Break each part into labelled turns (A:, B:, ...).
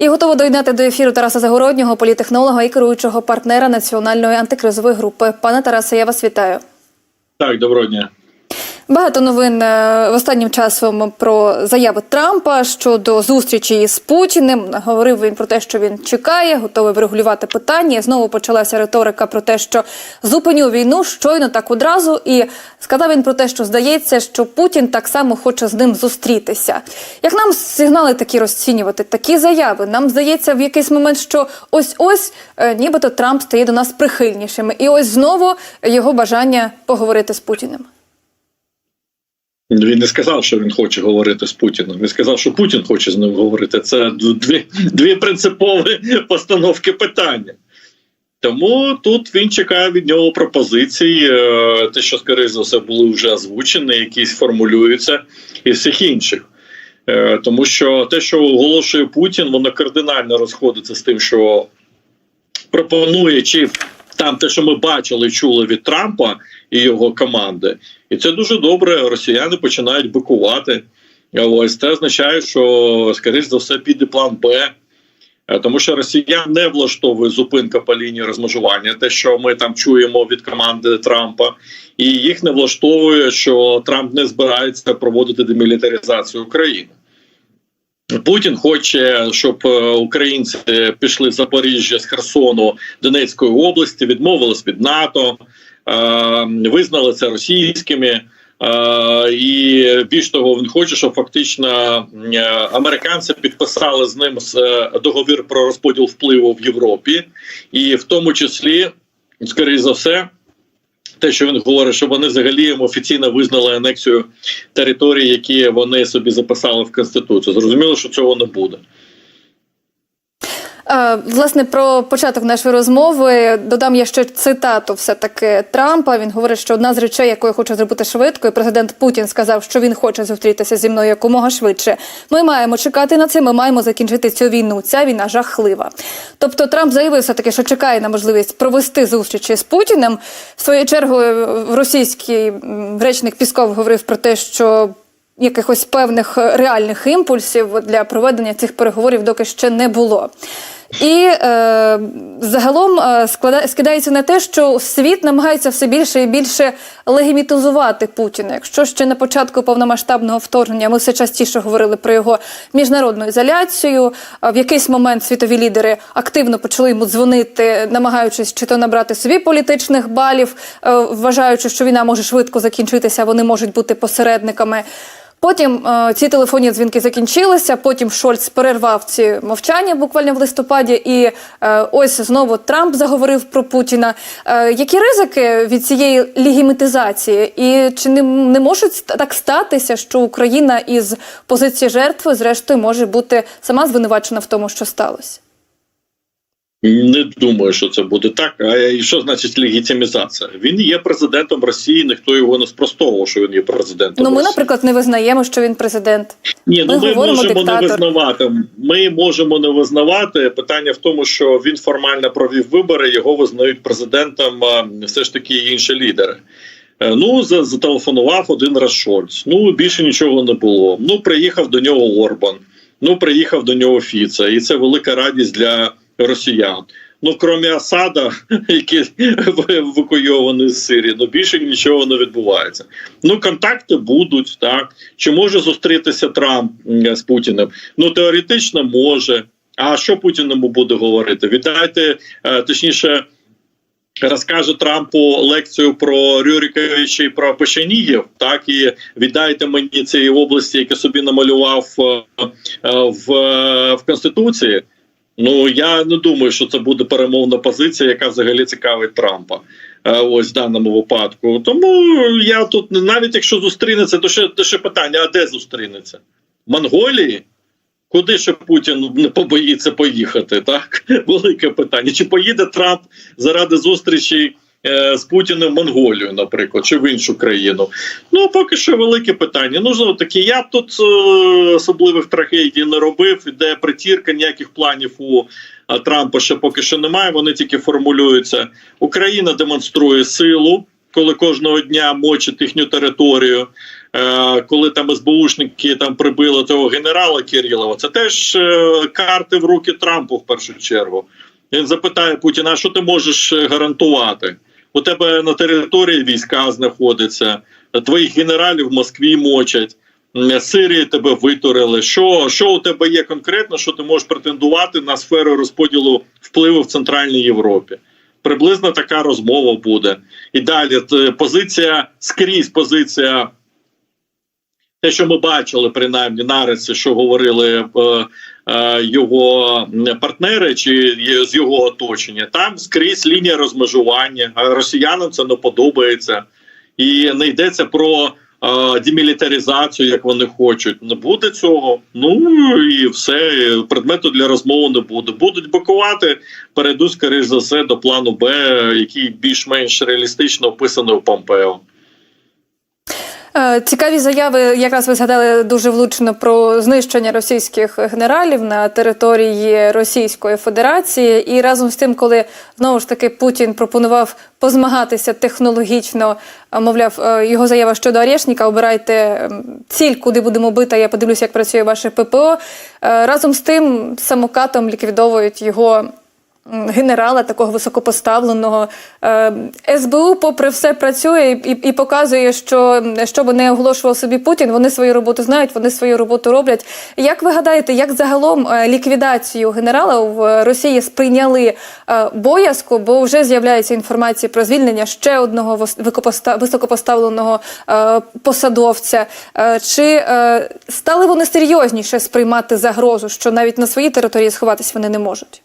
A: І готова доєднати до ефіру Тараса Загороднього, політехнолога і керуючого партнера національної антикризової групи. Пане Тарасе, я вас вітаю.
B: Так, доброго дня.
A: Багато новин е, останнім часом про заяви Трампа щодо зустрічі із Путіним. Говорив він про те, що він чекає, готовий врегулювати питання. Знову почалася риторика про те, що зупиню війну щойно так одразу. І сказав він про те, що здається, що Путін так само хоче з ним зустрітися. Як нам сигнали такі розцінювати, такі заяви? Нам здається в якийсь момент, що ось ось е, нібито Трамп стає до нас прихильнішим, і ось знову його бажання поговорити з Путіним.
B: Він не сказав, що він хоче говорити з Путіним. Він сказав, що Путін хоче з ним говорити. Це дві, дві принципові постановки питання. Тому тут він чекає від нього пропозицій, е, те, що, скоріше за все, були вже озвучені, якісь формулюються, і всіх інших. Е, Тому що те, що оголошує Путін, воно кардинально розходиться з тим, що пропонує, чи там те, що ми бачили, чули від Трампа і його команди, і це дуже добре. Росіяни починають бикувати. Ось це означає, що скоріш за все піде план Б. Е, Тому що росіян не влаштовує зупинка по лінії розмежування, те, що ми там чуємо від команди Трампа, і їх не влаштовує, що Трамп не збирається проводити демілітаризацію України. Путін хоче, щоб е, українці пішли з Запоріжжя з Херсону Донецької області, відмовились від НАТО, е, визнали це російськими. Е, і більш того, він хоче, щоб фактично американці підписали з ним договір про розподіл впливу в Європі, і в тому числі, скоріш за все, те, що він говорить, що вони взагалі офіційно визнали анексію території, які вони собі записали в конституцію. Зрозуміло, що цього не буде.
A: Е, Власне, про початок нашої розмови додам я ще цитату все-таки Трампа. Він говорить, що одна з речей, яку я хочу зробити швидко, і президент Путін сказав, що він хоче зустрітися зі мною якомога швидше. Ми маємо чекати на це. Ми маємо закінчити цю війну. Ця війна жахлива. Тобто Трамп заявив все таки, що чекає на можливість провести зустрічі з Путіним. В свою чергу російський речник Пісков говорив про те, що якихось певних реальних імпульсів для проведення цих переговорів доки ще не було. І е, загалом е, склада, скидається на те, що світ намагається все більше і більше легімітизувати Путіна. Якщо ще на початку повномасштабного вторгнення ми все частіше говорили про його міжнародну ізоляцію, в якийсь момент світові лідери активно почали йому дзвонити, намагаючись чи то набрати собі політичних балів, е, вважаючи, що війна може швидко закінчитися, вони можуть бути посередниками. Потім е, ці телефонні дзвінки закінчилися. Потім Шольц перервав ці мовчання буквально в листопаді, і е, ось знову Трамп заговорив про Путіна. Е, які ризики від цієї легімітизації? І чи не, не може так статися, що Україна із позиції жертви, зрештою, може бути сама звинувачена в тому, що сталося?
B: Не думаю, що це буде так. А і що значить легітимізація? Він є президентом Росії, ніхто його не спростовував, що він є президентом.
A: Ну, ми,
B: Росії.
A: наприклад, не визнаємо, що він президент.
B: Ні, ну
A: Ми
B: ми, можемо
A: диктатор.
B: не визнавати. Ми можемо не визнавати. Питання в тому, що він формально провів вибори, його визнають президентом все ж таки інші лідери. Е, Ну, зателефонував один раз Шольц. Ну, більше нічого не було. Ну, приїхав до нього Орбан. Ну, приїхав до нього Фіца. І це велика радість для росіян. Ну, крім Асада, який евакуйований з Сирії, ну більше нічого не відбувається. Ну, контакти будуть, так. Чи може зустрітися Трамп з Путіним? Ну, теоретично може. А що Путін йому буде говорити? Віддайте, е, точніше, розкаже Трампу лекцію про Рюриковича і про Печенігів, так і віддайте мені ці області, які собі намалював е, е, в, в Конституції. Ну я не думаю, що це буде перемовна позиція, яка взагалі цікавить Трампа. е, Ось в даному випадку. Тому я тут навіть якщо зустрінеться, то ще, то ще питання: а де зустрінеться? В Монголії? Куди ще Путін не побоїться поїхати? Так велике питання. Чи поїде Трамп заради зустрічі з Путіним в Монголію, наприклад, чи в іншу країну? Ну поки що велике питання. Ну знову таки, я тут е, особливих трагедій не робив. Іде притірка, ніяких планів у а, Трампа ще поки що немає. Вони тільки формулюються. Україна демонструє силу. коли кожного дня мочить їхню територію. Е, коли там СБУшники там прибили того генерала Кирилова, це теж е, карти в руки Трампу в першу чергу. Він запитає Путіна, а що ти можеш е, гарантувати? У тебе на території війська знаходяться, твоїх генералів в Москві мочать. Сирії тебе витурили. Що, що у тебе є конкретно, що ти можеш претендувати на сферу розподілу впливу в Центральній Європі? Приблизно така розмова буде. І далі позиція скрізь позиція. Те, що ми бачили, принаймні нариці, що говорили е, його партнери чи з його оточення, там скрізь лінія розмежування. Росіянам це не подобається, і не йдеться про е, демілітаризацію, як вони хочуть. Не буде цього. Ну і все предмету для розмови не буде. Будуть бакувати, перейдуть, скоріш за все, до плану Б, який більш-менш реалістично описаний у Помпео.
A: Е, Цікаві заяви, якраз ви згадали дуже влучно про знищення російських генералів на території Російської Федерації. І разом з тим, коли знову ж таки Путін пропонував позмагатися технологічно, е, мовляв, е, його заява щодо Орешника, обирайте ціль, куди будемо бити. Я подивлюся, як працює ваше ППО. Разом з тим самокатом ліквідовують його генерала, такого високопоставленого. Е, СБУ, попри все, працює і, і показує, що що би не оголошував собі Путін, вони свою роботу знають, вони свою роботу роблять. Як ви гадаєте, як загалом е, ліквідацію генерала в Росії сприйняли е, боязко, бо вже з'являється інформація про звільнення ще одного високопоставленого посадовця? Чи стали вони серйозніше сприймати загрозу, що навіть на своїй території сховатись вони не можуть?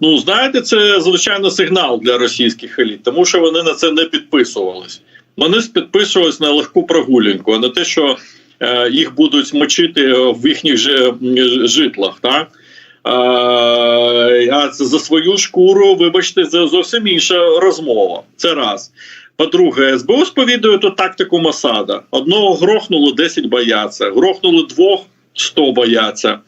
B: Ну, знаєте, це звичайно сигнал для російських еліт, тому що вони на це не підписувались. Вони підписувались на легку прогулянку, а не те, що е, їх будуть мочити в їхніх же житлах. Так? Е, а це за свою шкуру, вибачте, це зовсім інша розмова. Це раз. По-друге, СБУ сповідує ту тактику Масада. Одного грохнуло, 10 бояться, грохнули двох, 100 бояться.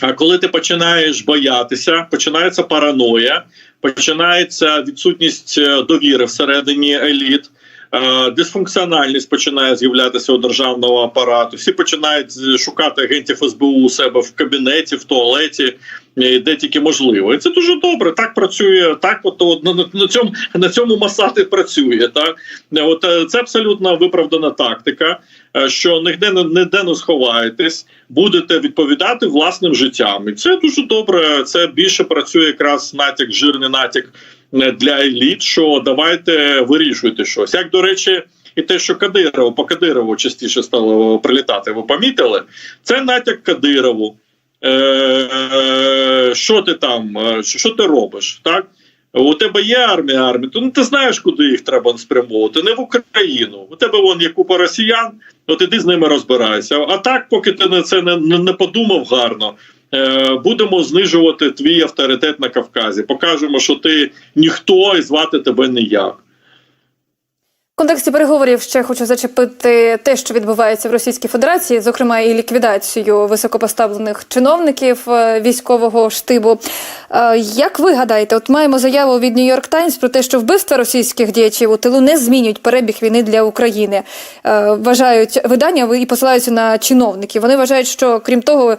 B: А коли ти починаєш боятися, починається параноя, починається відсутність е, довіри всередині еліт. Е, Дисфункціональність починає з'являтися у державного апарату. Всі починають шукати агентів СБУ у себе в кабінеті, в туалеті, е, де тільки можливо. І це дуже добре. Так працює. Так, от, от на, на цьому на цьому Масад і працює. Так Е, от це абсолютно виправдана тактика. Що ніде не ніде не сховаєтесь, будете відповідати власним життям, і це дуже добре. Це більше працює якраз натяк, жирний натяк для еліт. Що давайте вирішуйте щось. Як до речі, і те, що Кадирову по Кадирову частіше стало прилітати, ви помітили? Це натяк Кадирову. Е, що ти там? е, Що, ти робиш? Так? У тебе є армія армія, то ну, ти знаєш, куди їх треба спрямовувати. Не в Україну. У тебе вон є купа росіян, от іди з ними розбирайся. А так, поки ти на це не, не, не подумав гарно, е, будемо знижувати твій авторитет на Кавказі. Покажемо, що ти ніхто і звати тебе ніяк.
A: Контексті переговорів ще хочу зачепити те, що відбувається в Російській Федерації, зокрема і ліквідацію високопоставлених чиновників е, військового штибу. Е, Як ви гадаєте, от маємо заяву від York Times про те, що вбивства російських діячів у тилу не змінюють перебіг війни для України. Е, Вважають видання і посилаються на чиновників. Вони вважають, що крім того,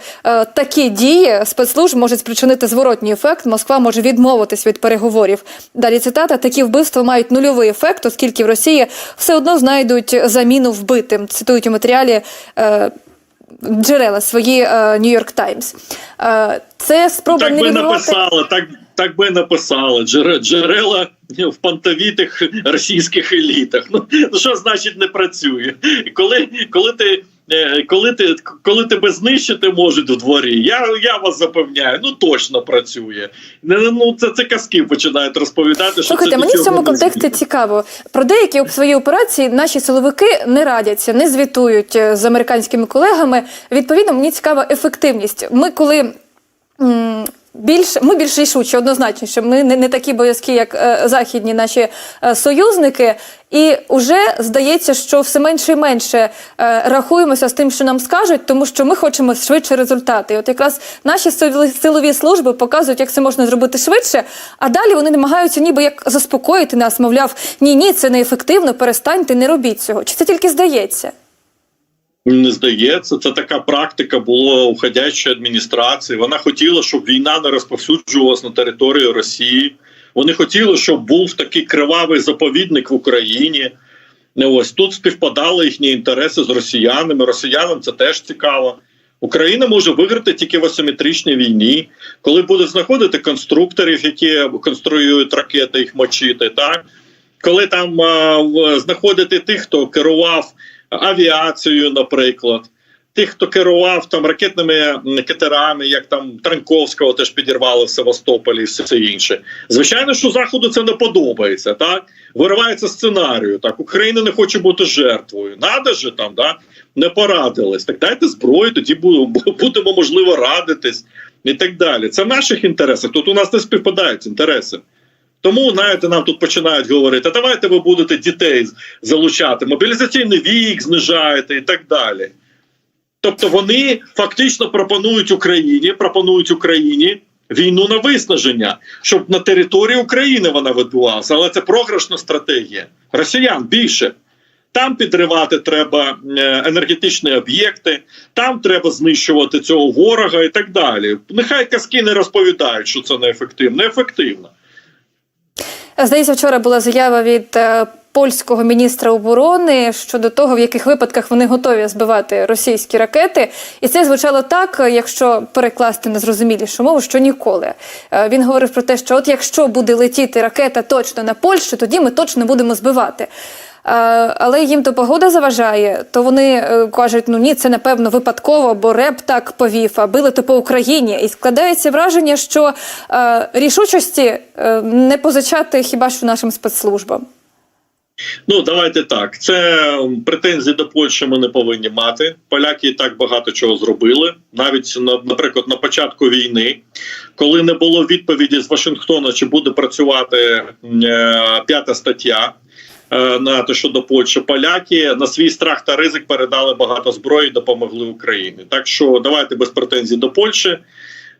A: такі дії спецслужб можуть спричинити зворотній ефект. Москва може відмовитись від переговорів. Далі цитата: такі вбивства мають нульовий ефект, оскільки в Росії все одно знайдуть заміну вбитим. Цитують у матеріалі. е, Джерела свої Нью-Йорк Таймс. Це спроба
B: Так би написала, так, так би написали. Джерела в пантовітих російських елітах. Ну, ну що значить не працює? Коли, коли ти. Е, Коли ти коли тебе знищити можуть у дворі, я я вас запевняю, ну точно працює. Ну це, це казки починають розповідати. що
A: Слухайте,
B: це
A: мені в цьому контексті цікаво. Про деякі свої операції наші силовики не радяться, не звітують е, з американськими колегами. Відповідно, мені цікава ефективність. Ми коли. Більш ми більш рішучі, однозначніше. Ми не, не такі боязкі, як е, західні наші е, союзники. І вже здається, що все менше і менше е, рахуємося з тим, що нам скажуть, тому що ми хочемо швидше результати. От якраз наші силові служби показують, як це можна зробити швидше, а далі вони намагаються ніби як заспокоїти нас, мовляв, ні, ні, це неефективно, перестаньте, не робіть цього. Чи це тільки здається?
B: Не здається, це така практика була уходячої адміністрації. Вона хотіла, щоб війна не розповсюджувалась на територію Росії. Вони хотіли, щоб був такий кривавий заповідник в Україні. Не Ось тут співпадали їхні інтереси з росіянами. Росіянам це теж цікаво. Україна може виграти тільки в асиметричній війні, коли буде знаходити конструкторів, які конструюють ракети, їх мочити, так коли там а, знаходити тих, хто керував авіацією, наприклад, тих, хто керував там ракетними катерами, як там Транковського теж підірвали в Севастополі і все інше. Звичайно, що заходу це не подобається. Так виривається сценарію. Так Україна не хоче бути жертвою. Надо же там, да не порадились. Так дайте зброю, тоді бу- бу- будемо можливо радитись і так далі. Це в наших інтересах. Тут у нас не співпадають інтереси. Тому, знаєте, нам тут починають говорити: а давайте ви будете дітей залучати, мобілізаційний вік знижаєте і так далі. Тобто вони фактично пропонують Україні, пропонують Україні війну на виснаження, щоб на території України вона відбувалася. Але це програшна стратегія. Росіян більше. Там підривати треба е, енергетичні об'єкти, там треба знищувати цього ворога і так далі. Нехай казки не розповідають, що це неефективно. Ефективно.
A: Здається, вчора була заява від е, польського міністра оборони щодо того, в яких випадках вони готові збивати російські ракети. І це звучало так, якщо перекласти на зрозумілішу мову, що ніколи. Е, Він говорив про те, що от якщо буде летіти ракета точно на Польщу, тоді ми точно будемо збивати. Е, Але їм то погода заважає, то вони е, кажуть: ну ні, це напевно випадково, бо реп так повів, а били то по Україні. І складається враження, що е, рішучості не позичати хіба що нашим спецслужбам.
B: Ну давайте так. Це претензії до Польщі ми не повинні мати. Поляки і так багато чого зробили. Навіть на- наприклад, на початку війни, коли не було відповіді з Вашингтона, чи буде працювати п'ята стаття. Е, На те, що до Польщі поляки на свій страх та ризик передали багато зброї, і допомогли Україні. Так що давайте без претензій до Польщі.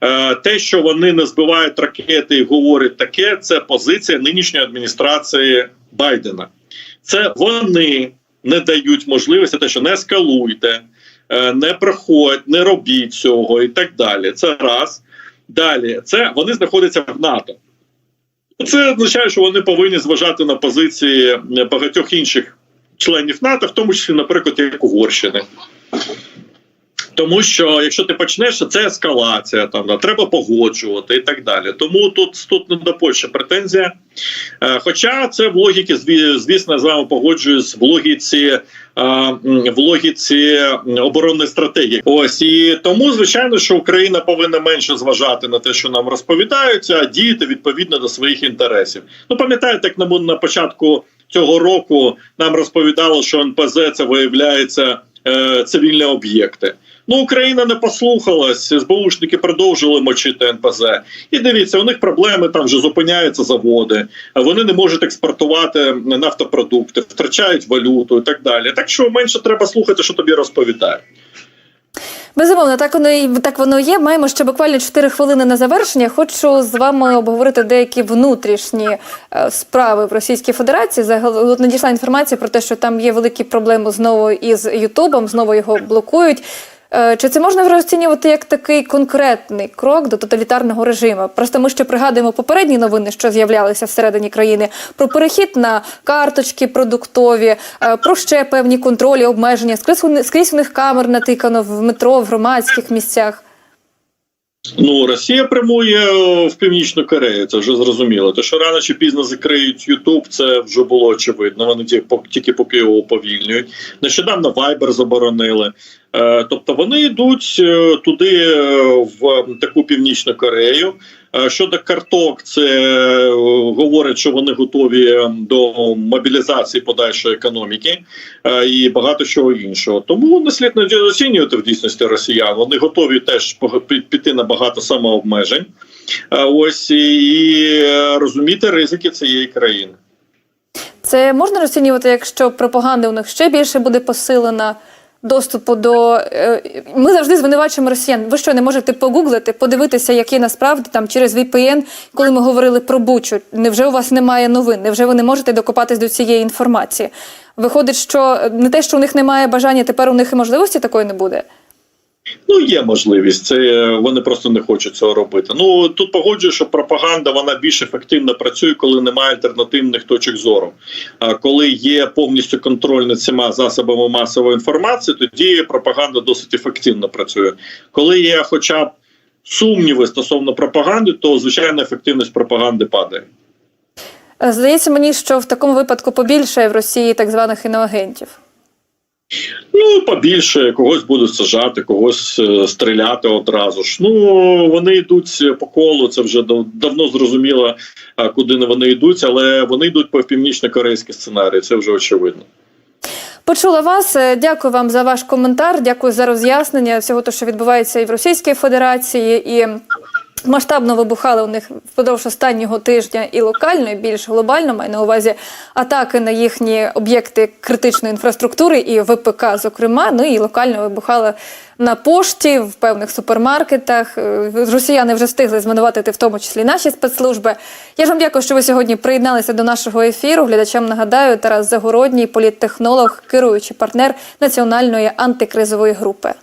B: Е, Те, що вони не збивають ракети і говорять таке, це позиція нинішньої адміністрації Байдена. Це вони не дають можливості, те, що не ескалуйте, е, не проходь, не робіть цього і так далі. Це раз. Далі, це вони знаходяться в НАТО. Це означає, що вони повинні зважати на позиції багатьох інших членів НАТО, в тому числі, наприклад, як Угорщини. Тому що якщо ти почнеш, це ескалація, там треба погоджувати і так далі. Тому тут, тут не до Польщі претензія. Е, Хоча це в логіці, зві- звісно, з вами погоджуюсь в логіці, е, в логіці оборонної стратегії. Ось і тому, звичайно, що Україна повинна менше зважати на те, що нам розповідаються, а діяти відповідно до своїх інтересів. Ну пам'ятаєте, як на, на початку цього року нам розповідало, що НПЗ це виявляється е, цивільні об'єкти. Ну, Україна не послухалась, СБУшники продовжили мочити НПЗ. І дивіться, у них проблеми там вже зупиняються заводи, вони не можуть експортувати нафтопродукти, втрачають валюту і так далі. Так що менше треба слухати, що тобі розповідають.
A: Безумовно, так воно і так воно є. Маємо ще буквально 4 хвилини на завершення. Хочу з вами обговорити деякі внутрішні е, справи в Російській Федерації. Загалом надійшла інформація про те, що там є великі проблеми знову із Ютубом, знову його блокують. Е, Чи це можна розцінювати як такий конкретний крок до тоталітарного режиму? Просто ми ще пригадуємо попередні новини, що з'являлися всередині країни, про перехід на карточки продуктові, е, про ще певні контролі, обмеження. Скрізь у них- камер натикано в метро, в громадських місцях.
B: Ну, Росія прямує е, в Північну Корею, це вже зрозуміло. Те, що рано чи пізно закриють Ютуб, це вже було очевидно. Вони тільки поки його уповільнюють. Нещодавно Viber заборонили. Е, Тобто вони йдуть е, туди е, в таку північну Корею. Щодо карток, це говорить, що вони готові до мобілізації подальшої економіки і багато чого іншого. Тому не слід недооцінювати в дійсності росіян. Вони готові теж піти на багато самообмежень. Ось і, розуміти ризики цієї країни.
A: Це можна розцінювати, якщо пропаганда у них ще більше буде посилена доступу до. е, Ми завжди звинувачуємо росіян. Ви що не можете погуглити, подивитися, які насправді там через VPN, коли ми говорили про Бучу. Невже у вас немає новин? Невже ви не можете докопатись до цієї інформації? Виходить, що не те, що у них немає бажання, тепер у них і можливості такої не буде.
B: Ну, є можливість, це е, вони просто не хочуть цього робити. Ну тут погоджую, що пропаганда вона більш ефективно працює, коли немає альтернативних точок зору. А коли є повністю контроль над цими засобами масової інформації, тоді пропаганда досить ефективно працює. Коли є, хоча б сумніви стосовно пропаганди, то звичайно ефективність пропаганди падає.
A: Е, Здається мені, що в такому випадку побільшає в Росії так званих іноагентів.
B: Ну, побільше когось будуть сажати, когось е, стріляти одразу ж. Ну вони йдуть по колу. Це вже давно зрозуміло, а, куди вони йдуть, але вони йдуть по північно-корейський сценарій. Це вже очевидно.
A: Почула вас. Е, Дякую вам за ваш коментар. Дякую за роз'яснення всього, того, що відбувається і в Російській Федерації, і масштабно вибухали у них впродовж останнього тижня і локально, і більш глобально маю на увазі атаки на їхні об'єкти критичної інфраструктури і ВПК, зокрема. Ну і локально вибухали на пошті в певних супермаркетах. Е, Росіяни вже встигли звинуватити в тому числі наші спецслужби. Я ж вам дякую, що ви сьогодні приєдналися до нашого ефіру. Глядачам нагадаю, Тарас Загородній, політтехнолог, керуючий партнер національної антикризової групи.